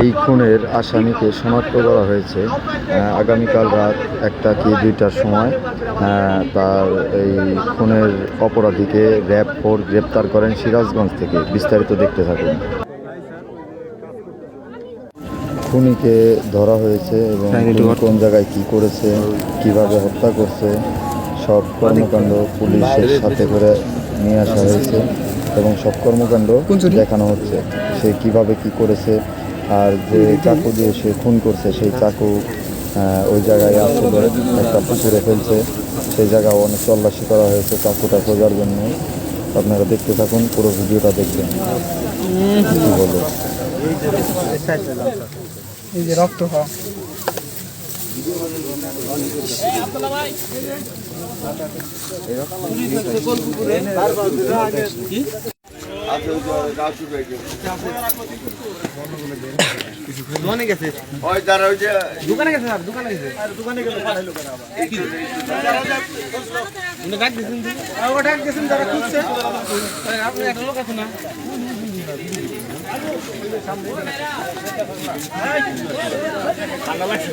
এই খুনের আসামিকে শনাক্ত করা হয়েছে আগামীকাল রাত একটা কি দুইটার সময় তার এই খুনের অপরাধীকে র্যাব ফোর গ্রেপ্তার করেন সিরাজগঞ্জ থেকে। বিস্তারিত দেখতে থাকুন। খুনিকে ধরা হয়েছে এবং কোন জায়গায় কি করেছে কীভাবে হত্যা করছে সব কর্মকাণ্ড পুলিশের সাথে করে নিয়ে আসা হয়েছে এবং সব কর্মকাণ্ড দেখানো হচ্ছে। সে কীভাবে কি করেছে আর যে চাকু দিয়ে সে খুন করছে সেই চাকু ওই জায়গায় আসলে একটা পুকুরে ফেলছে। সেই জায়গাও অনেক তল্লাশি করা হয়েছে চাকুটা খোঁজার জন্য। আপনারা দেখতে থাকুন পুরো ভিডিওটা দেখবেন। কি বলব? এই যে রক্ত খাওয়া। দোকানে গেছে ওই তারা ওই যে দোকানে গেছে স্যার দোকানে গেছে আর দোকানে গেলে পাঠাইলো কেন আবার উনি ডাক দিছেন আর ও ডাক দিছেন যারা খুঁজছে আপনি একটা লোক আছে না ঠান্ডা লাগছে